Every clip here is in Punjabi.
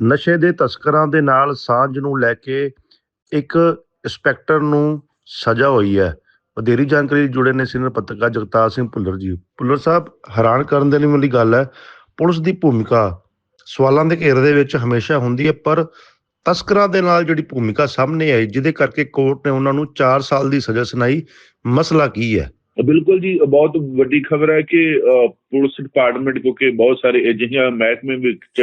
ਨਸ਼ੇ ਦੇ ਤਸਕਰਾਂ ਦੇ ਨਾਲ ਸਾਂਝ ਨੂੰ ਲੈ ਕੇ ਇੱਕ ਇੰਸਪੈਕਟਰ ਨੂੰ ਸਜ਼ਾ ਹੋਈ ਹੈ। ਵਧੇਰੀ ਜਾਣਕਾਰੀ ਲਈ ਜੁੜੇ ਨੇ ਸੀਨੀਅਰ ਪੱਤਰਕਾਰ ਜਗਤਾਰ ਸਿੰਘ ਭੁੱਲਰ ਜੀ। ਭੁੱਲਰ ਸਾਹਿਬ, ਹੈਰਾਨ ਕਰਨ ਦੇ ਲਈ ਵਾਲੀ ਗੱਲ ਹੈ, ਪੁਲਿਸ ਦੀ ਭੂਮਿਕਾ ਸਵਾਲਾਂ ਦੇ ਘੇਰੇ ਦੇ ਵਿੱਚ ਹਮੇਸ਼ਾ ਹੁੰਦੀ ਹੈ, ਪਰ ਤਸਕਰਾਂ ਦੇ ਨਾਲ ਜਿਹੜੀ ਭੂਮਿਕਾ ਸਾਹਮਣੇ ਆਈ, ਜਿਹਦੇ ਕਰਕੇ ਕੋਰਟ ਨੇ ਉਹਨਾਂ ਨੂੰ 4 ਸਾਲ ਦੀ ਸਜ਼ਾ ਸੁਣਾਈ, ਮਸਲਾ ਕੀ ਹੈ? ਬਿਲਕੁਲ ਜੀ, ਬਹੁਤ ਵੱਡੀ ਖਬਰ ਹੈ ਕਿ ਪੁਲਿਸ ਡਿਪਾਰਟਮੈਂਟ ਕਿਉਂਕਿ ਬਹੁਤ ਸਾਰੇ ਅਜਿਹੀਆਂ ਮਹਿਕਮੇ ਵਿੱਚ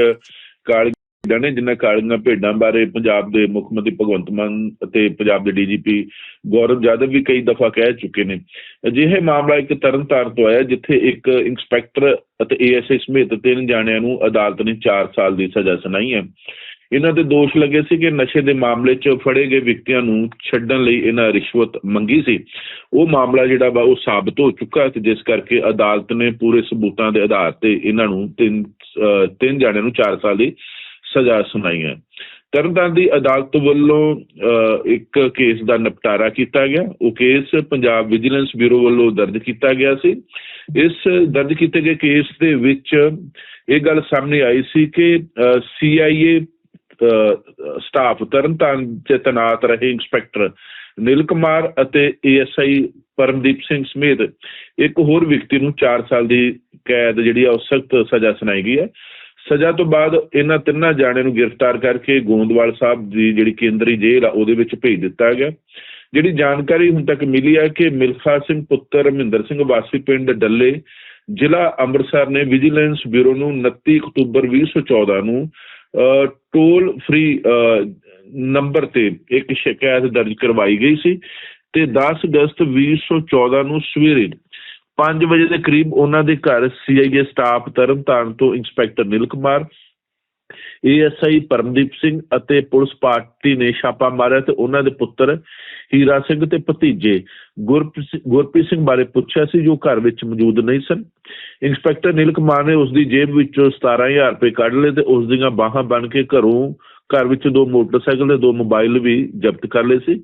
ਕਾਲੀਆਂ ਨੇ, ਜਿਨ੍ਹਾਂ ਕਾਲੀਆਂ ਭੇਡਾਂ ਬਾਰੇ ਪੰਜਾਬ ਦੇ ਮੁੱਖ ਮੰਤਰੀ ਭਗਵੰਤ ਮਾਨ ਅਤੇ ਪੰਜਾਬ ਦੇ ਡੀਜੀਪੀ ਗੌਰਵ ਜਾਦਵ ਵੀ ਕਈ ਦਫਾ ਕਹਿ ਚੁੱਕੇ ਨੇ। ਅਜਿਹੇ ਮਾਮਲਾ ਇੱਕ ਤਰਨਤਾਰਨ ਤੋਂ ਆਇਆ, ਜਿੱਥੇ ਇੱਕ ਇੰਸਪੈਕਟਰ ਅਤੇ ਏਐਸਆਈ ਸਮੇਤ ਤਿੰਨ ਜਾਣਿਆਂ ਨੂੰ ਅਦਾਲਤ ਨੇ 4 ਸਾਲ ਦੀ ਸਜ਼ਾ ਸੁਣਾਈ ਹੈ। ਇਹਨਾਂ ਦੇ ਦੋਸ਼ ਲੱਗੇ ਸੀ ਕਿ ਨਸ਼ੇ ਦੇ ਮਾਮਲੇ 'ਚ ਫੜੇ ਗਏ ਵਿਅਕਤੀਆਂ ਨੂੰ ਛੱਡਣ ਲਈ ਇਹਨਾਂ ਰਿਸ਼ਵਤ ਮੰਗੀ ਸੀ। ਉਹ ਮਾਮਲਾ ਜਿਹੜਾ ਵਾ, ਉਹ ਸਾਬਤ ਹੋ ਚੁੱਕਾ ਤੇ ਜਿਸ ਕਰਕੇ ਅਦਾਲਤ ਨੇ ਪੂਰੇ ਸਬੂਤਾਂ ਦੇ ਆਧਾਰ ਤੇ ਇਹਨਾਂ ਨੂੰ ਤਿੰਨ, ਅਹ ਤਿੰਨ ਜਾਣਿਆਂ ਨੂੰ 4 ਸਾਲ ਦੀ ਸਜ਼ਾ ਸੁਣਾਈ ਹੈ ਤਰਨਤਾਰਨ ਦੀ ਅਦਾਲਤ ਵੱਲੋਂ ਅਹ, ਇੱਕ ਕੇਸ ਦਾ ਨਿਪਟਾਰਾ ਕੀਤਾ ਗਿਆ। ਉਹ ਕੇਸ ਪੰਜਾਬ ਵਿਜੀਲੈਂਸ ਬਿਊਰੋ ਵੱਲੋਂ ਦਰਜ ਕੀਤਾ ਗਿਆ ਸੀ। ਇਸ ਦਰਜ ਕੀਤੇ ਗਏ ਕੇਸ ਦੇ ਵਿੱਚ ਇਹ ਗੱਲ ਸਾਹਮਣੇ ਆਈ ਸੀ ਕਿ ਸੀਆਈਏ ਸਟਾਫ ਤਰਨਤਾਰਨ ਚ ਤੈਨਾਤ ਰਹੇ ਇੰਸਪੈਕਟਰ ਨੀਲ ਕੁਮਾਰ ਅਤੇ ਏਐਸਆਈ ਪਰਮਦੀਪ ਸਿੰਘ ਸਮੇਤ ਇੱਕ ਹੋਰ ਵਿਅਕਤੀ ਨੂੰ 4 ਸਾਲ ਦੀ ਕੈਦ ਜਿਹੜੀ ਆ ਉਹ ਸਖਤ ਸਜ਼ਾ ਸੁਣਾਈ ਗਈ ਹੈ। ਸਜ਼ਾ ਤੋਂ ਬਾਅਦ ਇਹਨਾਂ ਤਿੰਨਾਂ ਜਾਣਿਆਂ ਨੂੰ ਗ੍ਰਿਫਤਾਰ ਕਰਕੇ ਗੋਂਦਵਾਲ ਸਾਹਿਬ ਦੀ ਜਿਹੜੀ ਕੇਂਦਰੀ ਜੇਲ੍ਹ ਆ ਉਹਦੇ ਵਿੱਚ ਭੇਜ ਦਿੱਤਾ ਗਿਆ। ਜਿਹੜੀ ਜਾਣਕਾਰੀ ਹੁਣ ਤੱਕ ਮਿਲੀ ਹੈ ਕਿ ਮਿਲਖਾ ਸਿੰਘ ਪੁੱਤਰ ਮਹਿੰਦਰ ਸਿੰਘ ਵਾਸੀ ਪਿੰਡ ਡੱਲੇ ਜ਼ਿਲ੍ਹਾ ਅੰਮ੍ਰਿਤਸਰ ਨੇ ਵਿਜੀਲੈਂਸ ਬਿਊਰੋ ਨੂੰ 29 ਅਕਤੂਬਰ 2014 ਨੂੰ ਅ, ਟੋਲ ਫ੍ਰੀ ਨੰਬਰ ਤੇ ਇੱਕ ਸ਼ਿਕਾਇਤ ਦਰਜ ਕਰਵਾਈ ਗਈ ਸੀ ਤੇ 10 ਅਗਸਤ 2014 ਨੂੰ ਸਵੇਰੇ 5 ਵਜੇ ਦੇ ਕਰੀਬ ਉਹਨਾਂ ਦੇ ਘਰ ਸੀਆਈਏ ਸਟਾਫ ਤਰਨਤਾਰਨ ਤੋਂ inspector nil Kumar ASI Paramdeep Singh ਅਤੇ ਪੁਲਿਸ ਪਾਰਟੀ ਨੇ ਛਾਪਾ ਮਾਰਿਆ ਤੇ ਉਹਨਾਂ ਦੇ ਪੁੱਤਰ ਹੀਰਾ ਸਿੰਘ ਤੇ ਭਤੀਜੇ ਗੁਰਪ- ਗੁਰਪ੍ਰੀਤ ਸਿੰਘ ਬਾਰੇ ਪੁੱਛਿਆ ਸੀ, ਜੋ ਘਰ ਵਿੱਚ ਮੌਜੂਦ ਨਹੀਂ ਸਨ। ਇੰਸਪੈਕਟਰ ਨੀਲ ਕੁਮਾਰ ਨੇ ਉਸ ਦੀ ਜੇਬ ਵਿੱਚੋਂ 17000 ਰੁਪਏ ਕੱਢ ਲਏ ਤੇ ਉਸ ਦੀਆਂ ਬਾਹਾਂ ਬਣ ਕੇ ਘਰੋਂ, ਘਰ ਵਿੱਚ ਦੋ ਮੋਟਰਸਾਈਕਲ ਤੇ ਦੋ ਮੋਬਾਈਲ ਵੀ ਜ਼ਬਤ ਕਰ ਲਏ ਸੀ।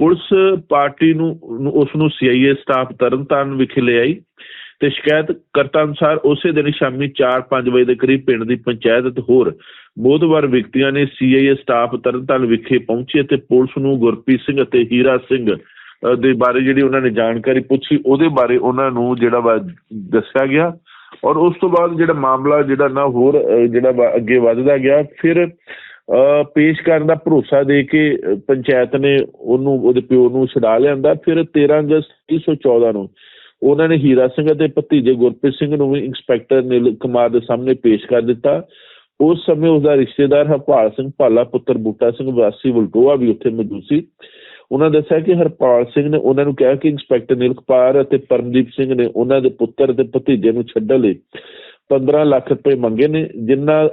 ਪੁਲਿਸ ਪਾਰਟੀ ਨੂੰ ਉਸ ਨੂੰ ਸੀਆਈਏ ਸਟਾਫ ਤਰਨਤਾਰਨ ਵਿਖੇ ਲੈ ਆਈ ਤੇ ਸ਼ਿਕਾਇਤ ਕਰਤਾ ਅਨੁਸਾਰ ਉਸੇ ਦਿਨ ਸ਼ਾਮੀ 4-5 ਵਜੇ ਦੇ ਕਰੀਬ ਪਿੰਡ ਦੀ ਪੰਚਾਇਤ ਅਤੇ ਹੋਰ ਬੋਧਵਾਰ ਵਿਅਕਤੀਆਂ ਨੇ ਸੀਆਈਏ ਸਟਾਫ ਤਰਨਤਾਰਨ ਵਿਖੇ ਪਹੁੰਚੇ ਤੇ ਪੁਲਿਸ ਨੂੰ ਗੁਰਪ੍ਰੀਤ ਸਿੰਘ ਅਤੇ ਹੀਰਾ ਸਿੰਘ ਦੇ ਬਾਰੇ ਜਿਹੜੀ ਉਹਨਾਂ ਨੇ ਜਾਣਕਾਰੀ ਪੁੱਛੀ, ਉਹਦੇ ਬਾਰੇ ਉਹਨਾਂ ਨੂੰ ਜਿਹੜਾ ਵਾ ਦੱਸਿਆ ਗਿਆ ਔਰ ਉਸ ਤੋਂ ਬਾਅਦ ਜਿਹੜਾ ਮਾਮਲਾ ਜਿਹੜਾ ਨਾ ਹੋਰ ਜਿਹੜਾ ਵਾ ਅੱਗੇ ਵੱਧਦਾ ਗਿਆ, ਫਿਰ ਪੇਸ਼ ਕਰਨ ਦਾ ਭਰੋਸਾ ਦੇ ਕੇ ਪੰਚਾਇਤ ਨੇ ਉਹਨੂੰ, ਉਹਦੇ ਪਿਓ ਨੂੰ ਛਡਾ ਲਿਆਂਦਾ। ਫਿਰ 13 ਅਗਸਤ 2014 ਨੂੰ ਉਹਨਾਂ ਨੇ ਹੀਰਾ ਸਿੰਘ ਅਤੇ ਭਤੀਜੇ ਗੁਰਪ੍ਰੀਤ ਸਿੰਘ ਨੂੰ ਵੀ ਇੰਸਪੈਕਟਰ ਨਿਲ ਕੁਮਾਰ ਦੇ ਸਾਹਮਣੇ ਪੇਸ਼ ਕਰ ਦਿੱਤਾ। ਉਸ ਸਮੇਂ ਉਸ ਦਾ ਰਿਸ਼ਤੇਦਾਰ ਹਰਪਾਲ ਸਿੰਘ ਭਾਲਾ, ਪੁੱਤਰ ਬੂਟਾ ਸਿੰਘ, ਵਾਸੀ ਵਲਟੋਆ ਵੀ ਉੱਥੇ ਮੌਜੂਦ ਸੀ। ਉਹਨਾਂ ਦੱਸਿਆ ਕਿ ਹਰਪਾਲ ਸਿੰਘ ਨੇ ਉਹਨਾਂ ਨੂੰ ਕਿਹਾ ਕਿ ਇੰਸਪੈਕਟਰ ਨਿਲ ਕੁਮਾਰ ਅਤੇ ਪਰਮਦੀਪ ਸਿੰਘ ਨੇ ਉਹਨਾਂ ਦੇ ਪੁੱਤਰ ਤੇ ਭਤੀਜੇ ਨੂੰ ਛੱਡਣ ਲਈ 15 ਲੱਖ ਰੁਪਏ ਮੰਗੇ ਨੇ ਜਿਨ੍ਹਾਂ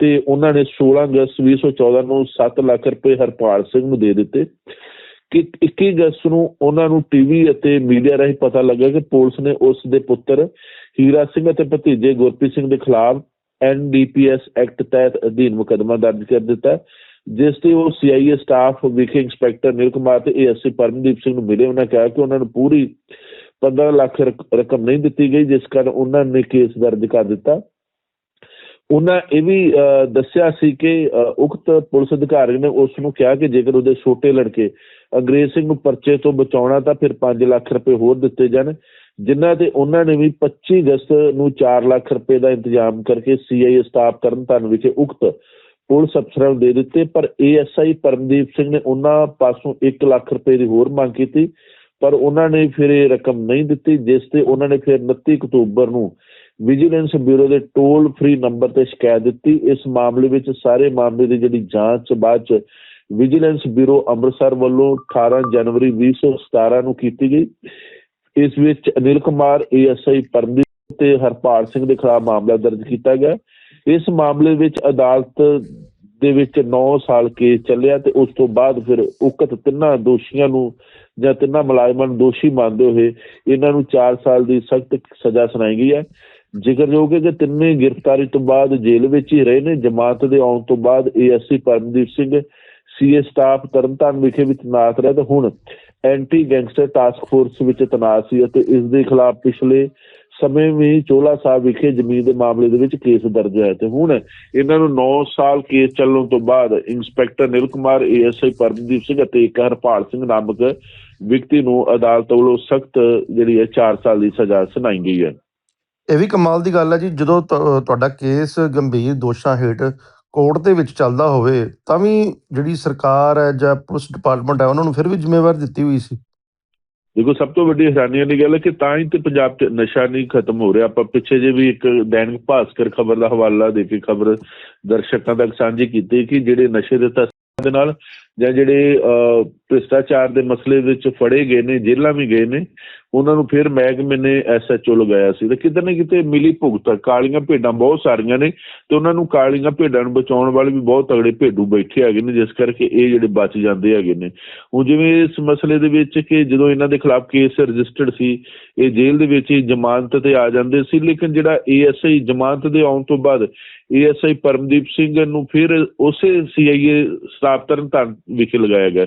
ਤੇ ਉਹਨਾਂ ਨੇ 16 ਅਗਸਤ 2014 ਨੂੰ 7 ਲੱਖ ਰੁਪਏ ਹਰਪਾਲ ਸਿੰਘ ਨੂੰ ਦੇ ਦਿੱਤੇ। ਕਿ 21 ਅਗਸਤ ਨੂੰ ਉਹਨਾਂ ਨੂੰ ਟੀਵੀ ਅਤੇ ਮੀਡੀਆ ਰਾਹੀਂ ਪਤਾ ਲੱਗਾ ਕਿ ਪੁਲਿਸ ਨੇ ਉਸ ਦੇ ਪੁੱਤਰ ਹੀਰਾ ਸਿੰਘ ਅਤੇ ਭਤੀਜੇ ਗੁਰਪ੍ਰੀਤ ਸਿੰਘ ਦੇ ਖਿਲਾਫ ਐਨਡੀਪੀਐਸ ਐਕਟ ਤਹਿਤ ਅਧੀਨ ਮੁਕੱਦਮਾ ਦਰਜ ਕਰ ਦਿੱਤਾ, ਜਿਸ ਤੇ ਉਹ ਸੀਆਈਏ ਸਟਾਫ ਵਿਖੇ ਇੰਸਪੈਕਟਰ ਨਿਲ ਕੁਮਾਰ ਤੇ ਏਐਸਸੀ ਪਰਮਦੀਪ ਸਿੰਘ ਨੂੰ ਮਿਲੇ। ਉਹਨਾਂ ਕਿਹਾ ਕਿ ਉਹਨਾਂ ਨੂੰ ਪੂਰੀ 15 ਲੱਖ ਰਕਮ ਨਹੀਂ ਦਿੱਤੀ ਗਈ, ਜਿਸ ਕਾਰਨ ਉਹਨਾਂ ਨੇ ਕੇਸ ਦਰਜ ਕਰ ਦਿੱਤਾ। ਉਹਨਾਂ ਇਹ ਵੀ ਦੱਸਿਆ ਸੀ ਕਿ ਅਹ, ਉਕਤ ਪੁਲਿਸ ਅਧਿਕਾਰੀ ਨੇ ਉਸ ਨੂੰ ਕਿਹਾ ਕਿ ਜੇਕਰ ਉਹਦੇ ਛੋਟੇ ਲੜਕੇ ਅੰਗਰੇਜ਼ ਸਿੰਘ ਨੂੰ ਪਰਚੇ ਤੋਂ ਬਚਾਉਣਾ ਤਾਂ ਫਿਰ 5 ਲੱਖ ਰੁਪਏ ਹੋਰ ਦਿੱਤੇ ਜਾਣ ਜਿਨ੍ਹਾਂ ਤੇ ਉਹਨਾਂ ਨੇ ਵੀ 25 ਅਗਸਤ ਨੂੰ 4 ਲੱਖ ਰੁਪਏ ਦਾ ਇੰਤਜ਼ਾਮ ਕਰਕੇ ਸੀਆਈਏ ਸਟਾਫ ਤਰਨਤਾਰਨ ਵਿਖੇ ਉਕਤ ਪੁਲਿਸ ਅਫਸਰਾਂ ਨੂੰ ਦੇ ਦਿੱਤੇ ਪਰ ਏਐਸਆਈ ਪਰਮਦੀਪ ਸਿੰਘ ਨੇ ਉਹਨਾਂ ਪਾਸੋਂ 1 ਲੱਖ ਰੁਪਏ ਦੀ ਹੋਰ ਮੰਗ ਕੀਤੀ ਪਰ ਉਹਨਾਂ ਨੇ ਫਿਰ ਇਹ ਰਕਮ ਨਹੀਂ ਦਿੱਤੀ ਜਿਸ ਤੇ ਉਹਨਾਂ ਨੇ ਫਿਰ 29 ਅਕਤੂਬਰ ਨੂੰ ਵਿਜੀਲੈਂਸ ਬਿਊਰੋ ਦੇ ਟੋਲ ਫ੍ਰੀ ਨੰਬਰ ਤੇ ਸ਼ਿਕਾਇਤ ਦਿੱਤੀ। ਇਸ ਮਾਮਲੇ ਵਿੱਚ ਸਾਰੇ ਮਾਮਲੇ ਦੀ ਜਿਹੜੀ ਜਾਂਚ ਬਾਅਦ ਚ ਵਿਜੀਲੈਂਸ ਬਿਊਰੋ ਅੰਮ੍ਰਿਤਸਰ ਵੱਲੋਂ 18 ਜਨਵਰੀ 2017 ਨੂੰ ਕੀਤੀ ਗਈ। ਇਸ ਵਿੱਚ ਅਨਿਲ ਕੁਮਾਰ ਏਐਸਆਈ ਪਰਮਦੀਪ ਤੇ ਹਰਪਾਲ ਸਿੰਘ ਦੇ ਖਿਲਾਫ ਮਾਮਲਾ ਦਰਜ ਕੀਤਾ ਗਿਆ। ਇਸ ਮਾਮਲੇ ਵਿੱਚ ਅਦਾਲਤ ਦੇ ਵਿੱਚ 9 ਸਾਲ ਕੇਸ ਚੱਲਿਆ ਤੇ ਉਸ ਤੋਂ ਬਾਅਦ ਫਿਰ ਉਕਤ ਤਿੰਨਾਂ ਦੋਸ਼ੀਆਂ ਨੂੰ ਜਾਂ ਤਿੰਨਾਂ ਮੁਲਾਜ਼ਮਾਂ ਨੂੰ ਦੋਸ਼ੀ ਮੰਨਦੇ ਹੋਏ ਇਹਨਾਂ ਨੂੰ 4 ਸਾਲ ਦੀ ਸਖਤ ਸਜ਼ਾ ਸੁਣਾਈ ਗਈ ਹੈ। ਜ਼ਿਕਰਯੋਗ ਹੈ ਕਿ ਤਿੰਨੇ ਗ੍ਰਿਫਤਾਰੀ ਤੋਂ ਬਾਅਦ ਜੇਲ੍ਹ ਵਿੱਚ ਹੀ ਰਹੇ ਨੇ। ਜਮਾਤ ਦੇ ਆਉਣ ਤੋਂ ਬਾਅਦ ASI Paramdeep Singh, CIA staff Tarn Taran ਵਿਖੇ ਵੀ ਤੈਨਾਤ ਰਿਹਾ ਤੇ ਹੁਣ ਐਂਟੀ ਗੈਂਗਸਟਰ ਟਾਸਕ ਫੋਰਸ ਵਿੱਚ ਤੈਨਾਤ ਸੀ ਅਤੇ ਇਸ ਦੇ ਖਿਲਾਫ ਪਿਛਲੇ ਸਮੇਂ ਵੀ ਚੋਲਾ ਸਾਹਿਬ ਵਿਖੇ ਜ਼ਮੀਨ ਦੇ ਮਾਮਲੇ ਦੇ ਵਿੱਚ ਕੇਸ ਦਰਜ ਹੈ ਤੇ ਹੁਣ ਇਹਨਾਂ ਨੂੰ 9 ਸਾਲ ਕੇਸ ਚੱਲਣ ਤੋਂ ਬਾਅਦ inspector nil Kumar, ASI Paramdeep Singh ਅਤੇ ਇੱਕ ਹਰਪਾਲ ਸਿੰਘ ਨਾਮਕ ਵਿਅਕਤੀ ਨੂੰ ਅਦਾਲਤ ਵੱਲੋਂ ਸਖਤ ਜਿਹੜੀ ਹੈ 4 ਸਾਲ ਦੀ ਸਜ਼ਾ ਸੁਣਾਈ ਗਈ ਹੈ। ਇਹ ਵੀ ਕਮਾਲ ਦੀ ਗੱਲ ਹੈ ਜੀ, ਜਦੋਂ ਤੁਹਾਡਾ ਕੇਸ ਗੰਭੀਰ ਦੋਸ਼ਾਂ ਹੇਠ ਕੋਰਟ ਦੇ ਵਿੱਚ ਚੱਲਦਾ ਹੋਵੇ, ਤਾਂ ਵੀ ਜਿਹੜੀ ਸਰਕਾਰ ਹੈ ਜਾਂ ਪੁਲਿਸ ਡਿਪਾਰਟਮੈਂਟ ਹੈ, ਉਹਨਾਂ ਨੂੰ ਫਿਰ ਵੀ ਜ਼ਿੰਮੇਵਾਰ ਦਿੱਤੀ ਹੋਈ ਸੀ। ਦੇਖੋ, ਸਭ ਤੋਂ ਵੱਡੀ ਹੈਰਾਨੀ ਵਾਲੀ ਗੱਲ ਹੈ ਕਿ ਤਾਂ ਹੀ ਤੇ ਪੰਜਾਬ 'ਚ ਨਸ਼ਾ ਨਹੀਂ ਖਤਮ ਹੋ ਰਿਹਾ। ਆਪਾਂ ਪਿੱਛੇ ਜੇ ਵੀ ਇੱਕ ਦੈਨਿਕ ਭਾਸਕਰ ਖਬਰ ਦਾ ਹਵਾਲਾ ਦੇ ਕੇ ਖਬਰ ਦਰਸ਼ਕਾਂ ਤੱਕ ਸਾਂਝੀ ਕੀਤੀ ਕਿ ਜਿਹੜੇ ਨਸ਼ੇ ਦੇ ਤਸਕਰਾਂ ਦੇ ਨਾਲ ਜਾਂ ਜਿਹੜੇ ਭ੍ਰਿਸ਼ਟਾਚਾਰ ਦੇ ਮਸਲੇ ਵਿੱਚ ਫੜੇ ਗਏ ਨੇ, ਜੇਲ੍ਹਾਂ ਵੀ ਗਏ ਨੇ, ਉਹਨਾਂ ਨੂੰ ਫਿਰ ਮਹਿਕਮੇ ਨੇ ਐਸਐਚਓ ਲਗਾਇਆ ਸੀ। ਤੇ ਕਿਤੇ ਨਾ ਕਿਤੇ ਮਿਲੀ ਭੁਗਤ, ਕਾਲੀਆਂ ਭੇਡਾਂ ਬਹੁਤ ਸਾਰੀਆਂ ਨੇ ਤੇ ਉਹਨਾਂ ਨੂੰ ਕਾਲੀਆਂ ਭੇਡਾਂ ਨੂੰ ਬਚਾਉਣ ਵਾਲੇ ਵੀ ਬਹੁਤ ਤਗੜੇ ਭੇਡੂ ਬੈਠੇ ਹੈਗੇ ਨੇ, ਜਿਸ ਕਰਕੇ ਇਹ ਜਿਹੜੇ ਬਚ ਜਾਂਦੇ ਹੈਗੇ ਨੇ। ਹੁਣ ਜਿਵੇਂ ਇਸ ਮਸਲੇ ਦੇ ਵਿੱਚ ਕਿ ਜਦੋਂ ਇਹਨਾਂ ਦੇ ਖਿਲਾਫ ਕੇਸ ਰਜਿਸਟਰਡ ਸੀ, ਇਹ ਜੇਲ੍ਹ ਦੇ ਵਿੱਚ ਹੀ ਜ਼ਮਾਨਤ ਤੇ ਆ ਜਾਂਦੇ ਸੀ, ਲੇਕਿਨ ਜਿਹੜਾ ਏਐਸਆਈ ਜ਼ਮਾਨਤ ਦੇ ਆਉਣ ਤੋਂ ਬਾਅਦ ਏਐਸਆਈ ਪਰਮਦੀਪ ਸਿੰਘ ਨੂੰ ਫਿਰ ਉਸੇ ਸੀਆਈਏ ਸਟਾਫ ਤਰਨਤਾਰਨ ਵਿਖੇ ਲਗਾਇਆ ਗਿਆ।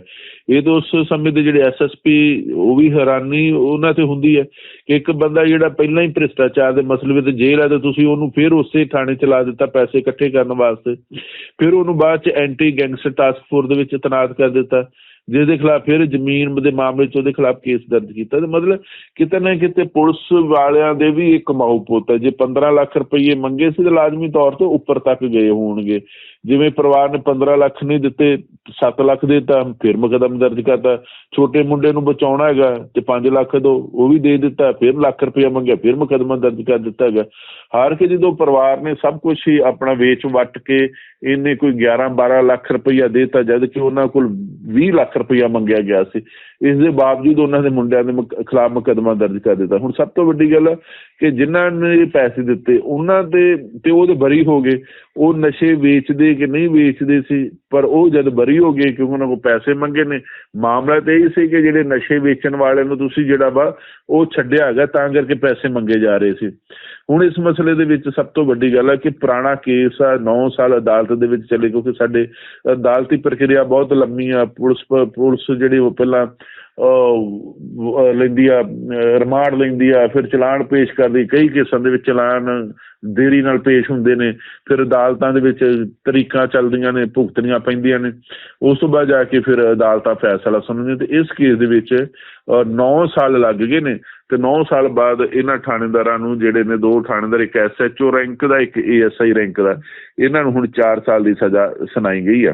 ਇਹ ਤਾਂ ਉਸ ਸਮੇਂ ਦੇ ਜਿਹੜੇ ਐਸਐਸਪੀ ਉਹ ਵੀ ਹੈਰਾਨੀ ਉਹਨਾਂ ਤੇ ਹੁੰਦੀ ਹੈ ਕਿ ਇੱਕ ਬੰਦਾ ਜਿਹੜਾ ਪਹਿਲਾਂ ਹੀ ਭ੍ਰਿਸ਼ਟਾਚਾਰ ਦੇ ਮਸਲੇ ਵਿੱਚ ਜੇਲ੍ਹ ਹੈ ਤੇ ਤੁਸੀਂ ਉਹਨੂੰ ਫਿਰ ਉਸੇ ਥਾਣੇ ਚਲਾ ਦਿੱਤਾ ਪੈਸੇ ਇਕੱਠੇ ਕਰਨ ਵਾਸਤੇ। ਫਿਰ ਉਹਨੂੰ ਬਾਅਦ ਚ ਐਂਟੀ ਗੈਂਗਸਟਰ ਟਾਸਕ ਫੋਰਸ ਦੇ ਵਿੱਚ ਤੈਨਾਤ ਕਰ ਦਿੱਤਾ। ਜਿਸ ਦੇ ਖਿਲਾਫ ਫਿਰ ਜ਼ਮੀਨ ਦੇ ਮਾਮਲੇ 'ਚ ਉਹਦੇ ਖਿਲਾਫ ਕੇਸ ਦਰਜ ਕੀਤਾ ਤੇ ਮਤਲਬ ਕਿਤੇ ਨਾ ਕਿਤੇ ਪੁਲਿਸ ਵਾਲਿਆਂ ਦੇ ਵੀ ਇੱਕ ਕਮਾਊ ਪੁੱਤ ਹੈ। ਜੇ 15 ਲੱਖ ਰੁਪਏ ਮੰਗੇ ਸੀ ਤਾਂ ਲਾਜ਼ਮੀ ਤੌਰ ਤੇ ਉੱਪਰ ਤੱਕ ਗਏ ਹੋਣਗੇ। ਜਿਵੇਂ ਪਰਿਵਾਰ ਨੇ 15 ਲੱਖ ਨਹੀਂ ਦਿੱਤੇ 7 ਲੱਖ ਦੇ ਤਾਂ ਫਿਰ ਮੁਕੱਦਮਾ ਦਰਜ ਕਰਤਾ। ਛੋਟੇ ਮੁੰਡੇ ਨੂੰ ਬਚਾਉਣਾ ਹੈਗਾ ਤੇ 5 ਲੱਖ ਦੋ, ਉਹ ਵੀ ਦੇ ਦਿੱਤਾ, ਫਿਰ ਲੱਖ ਰੁਪਇਆ ਮੰਗਿਆ, ਫਿਰ ਮੁਕੱਦਮਾ ਦਰਜ ਕਰ ਦਿੱਤਾ ਹੈਗਾ। ਹਾਰ ਕੇ ਜਦੋਂ ਪਰਿਵਾਰ ਨੇ ਸਭ ਕੁਝ ਹੀ ਆਪਣਾ ਵੇਚ ਵੱਟ ਕੇ ਇਹਨੇ ਕੋਈ 11 12 ਲੱਖ ਰੁਪਇਆ ਦਿੱਤਾ ਜਦ ਕਿ ਉਹਨਾਂ ਕੋਲ 20 ਲੱਖ ਰੁਪਈਆ ਮੰਗਿਆ ਗਿਆ ਸੀ। ਇਸ ਦੇ ਬਾਵਜੂਦ ਉਹਨਾਂ ਦੇ ਮੁੰਡਿਆਂ ਦੇ ਖਿਲਾਫ ਮੁਕੱਦਮਾ ਦਰਜ ਕਰ ਦਿੱਤਾ। ਹੁਣ ਸਭ ਤੋਂ ਵੱਡੀ ਗੱਲ ਕਿ ਜਿਨ੍ਹਾਂ ਨੇ ਪੈਸੇ ਦਿੱਤੇ, ਉਹਨਾਂ ਦੇ ਤੇ ਉਹਦੇ ਬਰੀ ਹੋ ਗਏ। ਉਹ ਨਸ਼ੇ ਵੇਚਦੇ ਕਿ ਨਹੀਂ ਵੇਚਦੇ ਸੀ, ਪਰ ਉਹ ਜਦ ਬਰੀ ਹੋ ਗਏ ਕਿਉਂਕਿ ਉਹਨਾਂ ਕੋਲ ਪੈਸੇ ਮੰਗੇ ਨੇ, ਮਾਮਲਾ ਤੇ ਇਹ ਸੀ ਕਿ ਜਿਹੜੇ ਨਸ਼ੇ ਵੇਚਣ ਵਾਲਿਆਂ ਨੂੰ ਤੁਸੀਂ ਜਿਹੜਾ ਵਾ ਉਹ ਛੱਡਿਆ ਹੈਗਾ, ਤਾਂ ਕਰਕੇ ਪੈਸੇ ਮੰਗੇ ਜਾ ਰਹੇ ਸੀ। ਹੁਣ ਇਸ ਮਸਲੇ ਦੇ ਵਿੱਚ ਸਭ ਤੋਂ ਵੱਡੀ ਗੱਲ ਹੈ ਕਿ ਪੁਰਾਣਾ ਕੇਸ ਆ 9 ਸਾਲ ਅਦਾਲਤ ਦੇ ਵਿੱਚ ਚੱਲੇ ਕਿਉਂਕਿ ਸਾਡੇ ਅਦਾਲਤੀ ਪ੍ਰਕਿਰਿਆ ਬਹੁਤ ਲੰਮੀ ਆ, ਪੁਲਿਸ ਪੁਲਿਸ ਜਿਹੜੀ ਉਹ ਪਹਿਲਾਂ ਲੈਂਦੀ ਆ ਰਿਮਾਂਡ ਲੈਂਦੀ ਆ, ਫਿਰ ਚਲਾਨ ਪੇਸ਼ ਕਰਦੀ। ਕਈ ਕੇਸਾਂ ਦੇ ਵਿੱਚ ਚਲਾਨ ਦੇਰੀ ਨਾਲ ਪੇਸ਼ ਹੁੰਦੇ ਨੇ। ਫਿਰ ਅਦਾਲਤਾਂ ਦੇ ਵਿੱਚ ਤਰੀਕਾਂ ਚੱਲਦੀਆਂ ਨੇ, ਭੁਗਤਣੀਆਂ ਪੈਂਦੀਆਂ ਨੇ। ਉਸ ਤੋਂ ਬਾਅਦ ਜਾ ਕੇ ਫਿਰ ਅਦਾਲਤਾਂ ਫੈਸਲਾ ਸੁਣਨਗੀਆਂ ਤੇ ਇਸ ਕੇਸ ਦੇ ਵਿੱਚ 9 ਸਾਲ ਲੱਗ ਗਏ ਨੇ ਤੇ 9 ਸਾਲ ਬਾਅਦ ਇਹਨਾਂ ਥਾਣੇਦਾਰਾਂ ਨੂੰ ਜਿਹੜੇ ਨੇ ਦੋ ਥਾਣੇਦਾਰ, ਇੱਕ ਐਸਐਚਓ ਰੈਂਕ ਦਾ, ਇੱਕ ਏਐਸਆਈ ਰੈਂਕ ਦਾ, ਇਹਨਾਂ ਨੂੰ ਹੁਣ 4 ਸਾਲ ਦੀ ਸਜ਼ਾ ਸੁਣਾਈ ਗਈ ਆ।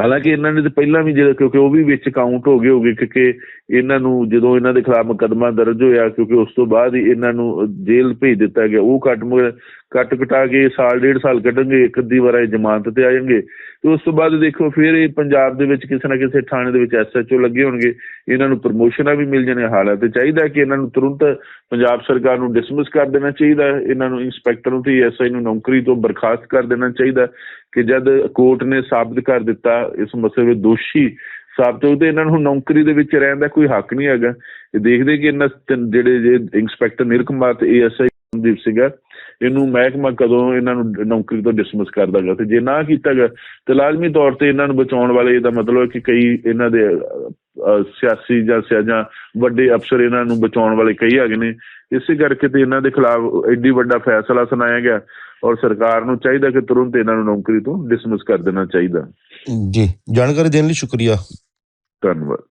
ਹਾਲਾਂਕਿ ਇਹਨਾਂ ਨੇ ਤੇ ਪਹਿਲਾਂ ਵੀ ਜਿਹੜਾ, ਕਿਉਂਕਿ ਉਹ ਵੀ ਵਿੱਚ ਕਾਊਂਟ ਹੋ ਗਏ ਹੋਗੇ, ਕਿਉਂਕਿ ਇਹਨਾਂ ਨੂੰ ਜਦੋਂ ਇਹਨਾਂ ਦੇ ਖਿਲਾਫ ਮੁਕੱਦਮਾ ਦਰਜ ਹੋਇਆ, ਕਿਉਂਕਿ ਉਸ ਤੋਂ ਬਾਅਦ ਹੀ ਇਹਨਾਂ ਨੂੰ ਜੇਲ੍ਹ ਭੇਜ ਦਿੱਤਾ ਗਿਆ, ਉਹ ਕੱਟ ਮ- ਕੱਟ ਕਟਾ ਕੇ ਸਾਲ ਡੇਢ ਸਾਲ ਕੱਢਣਗੇ, ਇੱਕ ਅੱਧੀ ਵਾਰ ਇਹ ਜ਼ਮਾਨਤ ਤੇ ਆ ਜਾਣਗੇ। ਤੇ ਉਸ ਤੋਂ ਬਾਅਦ ਦੇਖੋ, ਫਿਰ ਇਹ ਪੰਜਾਬ ਦੇ ਵਿੱਚ ਕਿਸੇ ਨਾ ਕਿਸੇ ਥਾਣੇ ਦੇ ਵਿੱਚ ਐਸਐਚਓ ਲੱਗੇ ਹੋਣਗੇ। ਇਹਨਾਂ ਨੂੰ ਪ੍ਰਮੋਸ਼ਨਾਂ ਵੀ ਮਿਲ ਜਾਣੇ ਹਾਲਾਤ ਤੇ ਚਾਹੀਦਾ ਕਿ ਇਹਨਾਂ ਨੂੰ ਤੁਰੰਤ ਪੰਜਾਬ ਸਰਕਾਰ ਨੂੰ ਡਿਸਮਿਸ ਕਰ ਦੇਣਾ ਚਾਹੀਦਾ। ਇਹਨਾਂ ਨੂੰ ਇੰਸਪੈਕਟਰ ਨੂੰ ਤੇ ਐਸਆਈ ਨੂੰ ਨੌਕਰੀ ਤੋਂ ਬਰਖਾਸਤ ਕਰ ਦੇਣਾ ਚਾਹੀਦਾ ਕਿ ਜਦ ਕੋਰਟ ਨੇ ਸਾਬਤ ਕਰ ਦਿੱਤਾ ਇਸ ਮਸਲੇ ਵਿੱਚ ਦੋਸ਼ੀ ਸਾਬਤ ਹੋ ਤੇ ਇਹਨਾਂ ਨੂੰ ਨੌਕਰੀ ਦੇ ਵਿੱਚ ਰਹਿਣ ਦਾ ਕੋਈ ਹੱਕ ਨਹੀਂ ਹੈਗਾ। ਇਹ ਦੇਖਦੇ ਕਿ ਇਹਨਾਂ ਤਿੰਨ ਜਿਹੜੇ ਜੇ ਇੰਸਪੈਕਟਰ ਨਿਲ ਕੁਮਾਰ ਤੇ ਏਐਸਆਈ ਸੰਦੀਪ ਸੀਗਾ ਇਹਨੂੰ ਮਹਿਕਮਾ ਕਦੋਂ ਇਹਨਾਂ ਨੂੰ ਨੌਕਰੀ ਤੋਂ ਡਿਸਮਿਸ ਕਰ ਦਾਗਾ ਤੇ ਜੇ ਨਾ ਕੀਤਾ ਗਿਆ ਤੇ ਲਾਜ਼ਮੀ ਤੌਰ ਤੇ ਇਹਨਾਂ ਨੂੰ ਬਚਾਉਣ ਵਾਲੇ ਇਹਦਾ ਮਤਲਬ ਹੈ ਕਿ ਕਈ ਇਹਨਾਂ ਦੇ ਸਿਆਸੀ ਜਾਂ ਸਿਆ- ਜਾਂ ਵੱਡੇ ਅਫਸਰ ਇਹਨਾਂ ਨੂੰ ਬਚਾਉਣ ਵਾਲੇ ਕਈ ਹੈਗੇ ਨੇ ਇਸੇ ਕਰਕੇ ਤੇ ਇਹਨਾਂ ਦੇ ਖਿਲਾਫ ਐਡੀ ਵੱਡਾ ਫੈਸਲਾ ਸੁਣਾਇਆ ਗਿਆ ਔਰ ਸਰਕਾਰ ਨੂੰ ਚਾਹੀਦਾ ਕਿ ਤੁਰੰਤ ਇਹਨਾਂ ਨੂੰ ਨੌਕਰੀ ਤੋਂ ਡਿਸਮਿਸ ਕਰ ਦੇਣਾ ਚਾਹੀਦਾ। ਜੀ ਜਾਣਕਾਰੀ ਦੇਣ ਲਈ ਸ਼ੁਕਰੀਆ। ਧੰਨਵਾਦ।